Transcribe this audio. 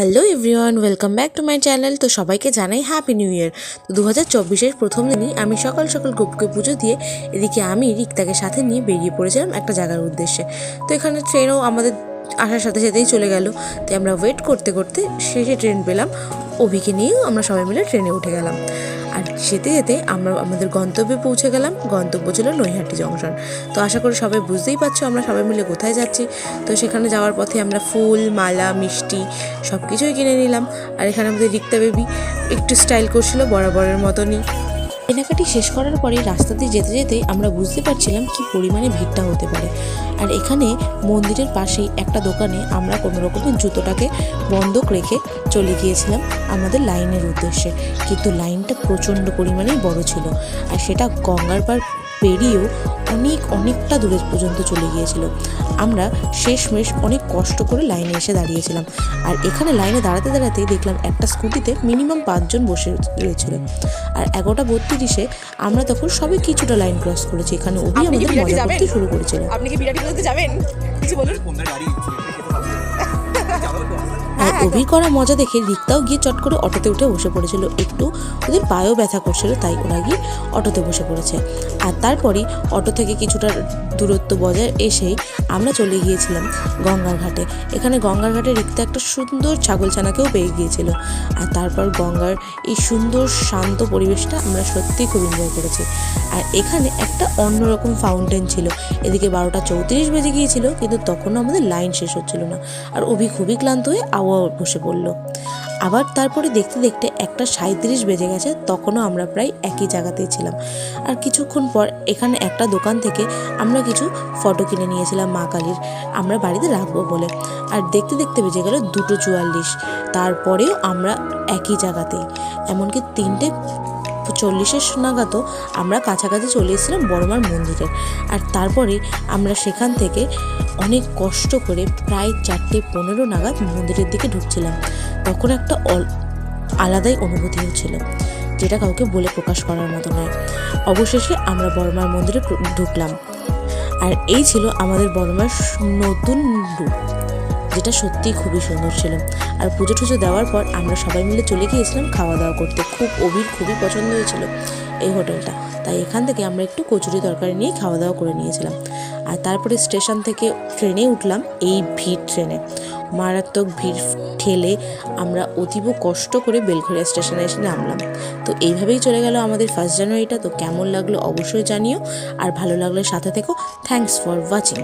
Hello everyone, welcome back to my channel. তো সবাইকে জানাই হ্যাপি নিউ ইয়ার। তো দু হাজার চব্বিশের প্রথম দিনই আমি সকাল সকাল গোপকে পুজো দিয়ে এদিকে আমি রিক্তাকে সাথে নিয়ে বেরিয়ে পড়েছিলাম একটা জায়গার উদ্দেশ্যে। তো এখানে ট্রেনও আমাদের আসার সাথে সাথেই চলে গেল। তাই আমরা ওয়েট করতে করতে শেষে ট্রেন পেলাম। অভিকে নিয়েও আমরা সবাই মিলে ট্রেনে উঠে গেলাম। আর যেতে যেতে আমরা আমাদের গন্তব্যে পৌঁছে গেলাম। গন্তব্য ছিল নৈহাটি জংশন। তো আশা করি সবাই বুঝতেই পারছ আমরা সবাই মিলে কোথায় যাচ্ছি। তো সেখানে যাওয়ার পথে আমরা ফুল, মালা, মিষ্টি সব কিছুই কিনে নিলাম। আর এখানে আমাদের রিক্তা বেবি একটু স্টাইল করছিল বরাবরের মতনই। কেনাকাটি শেষ করার পরে রাস্তাতে যেতে যেতে আমরা বুঝতে পারছিলাম কি পরিমাণে ভিড়টা হতে পারে। আর এখানে মন্দিরের পাশেই একটা দোকানে আমরা কোনো রকমের জুতোটাকে বন্ধক রেখে চলে গিয়েছিলাম আমাদের লাইনের উদ্দেশ্যে। কিন্তু লাইনটা প্রচণ্ড পরিমাণেই বড় ছিল। আর সেটা গঙ্গার পার পেরিয়েও অনেক অনেকটা দূরে পর্যন্ত চলে গিয়েছিল। আমরা শেষমেশ অনেক কষ্ট করে লাইনে এসে দাঁড়িয়েছিলাম। আর এখানে লাইনে দাঁড়াতে দাঁড়াতে দেখলাম একটা স্কুটিতে মিনিমাম পাঁচজন বসে রয়েছিল। আর এগারোটা বত্রিশে আমরা তখন সবে কিছুটা লাইন ক্রস করেছি। এখানে অভি আমাদের মজা করতে শুরু করেছিল। আপনি কি বিরাটি যাবেন? কিছু বলুন। অভির করা মজা দেখে রিক্তাও গিয়ে চট করে অটোতে উঠে বসে পড়েছিল একটু। ওদের পায়েও ব্যথা করছিল তাই ওরা গিয়ে অটোতে বসে পড়েছে। আর তারপরেই অটো থেকে কিছুটা দূরত্ব বজায় এসেই আমরা চলে গিয়েছিলাম গঙ্গার ঘাটে। এখানে গঙ্গার ঘাটে রিক্তা একটা সুন্দর ছাগলছানাকেও পেয়ে গিয়েছিল। আর তারপর গঙ্গার এই সুন্দর শান্ত পরিবেশটা আমরা সত্যিই খুব এনজয় করেছি। আর এখানে একটা অন্যরকম ফাউন্টেন ছিল। এদিকে বারোটা চৌত্রিশ বেজে গিয়েছিল কিন্তু তখনও আমাদের লাইন শেষ হচ্ছিল না। আর অভি খুবই ক্লান্ত হয়ে আওয়া বসে পড়ল। আবার তারপরে দেখতে দেখতে একটা সাঁত্রিশ বেজে গেছে, তখনও আমরা প্রায় একই জায়গাতেই ছিলাম। আর কিছুক্ষণ পর এখানে একটা দোকান থেকে আমরা কিছু ফটো কিনে নিয়েছিলাম মা কালীর। আমরা বাড়িতে রাখব বলে। আর দেখতে দেখতে বেজে গেল দুটো চুয়াল্লিশ। তারপরেও আমরা একই জায়গাতেই। এমনকি তিনটে চল্লিশের নাগাদও আমরা কাছাকাছি চলে এসেছিলাম বড়মার মন্দিরে। আর তারপরে আমরা সেখান থেকে অনেক কষ্ট করে প্রায় চারটে পনেরো নাগাদ মন্দিরের দিকে ঢুকছিলাম। তখন একটা আলাদাই অনুভূতি হচ্ছিল, যেটা কাউকে বলে প্রকাশ করার মতো নয়। অবশেষে আমরা বড়মার মন্দিরে ঢুকলাম। আর এই ছিল আমাদের বড়মার নতুন রূপ। যেটা সত্যিই খুবই সুন্দর ছিল। আর পুজো টুজো দেওয়ার পর আমরা সবাই মিলে চলে গিয়েছিলাম খাওয়া দাওয়া করতে। খুব অভির খুবই পছন্দ হয়েছিল এই হোটেলটা। তাই এখান থেকে আমরা একটু কচুরি তরকারি নিয়ে খাওয়া দাওয়া করে নিয়েছিলাম। আর তারপরে স্টেশন থেকে ট্রেনে উঠলাম এই ভিড় ট্রেনে। মারাত্মক ভিড় ঠেলে আমরা অতীব কষ্ট করে বেলঘরিয়া স্টেশনে এসে নামলাম। তো এইভাবেই চলে গেল আমাদের ফার্স্ট জানুয়ারিটা। তো কেমন লাগল অবশ্যই জানিও। আর ভালো লাগলে সাথে থেকো। Thanks for watching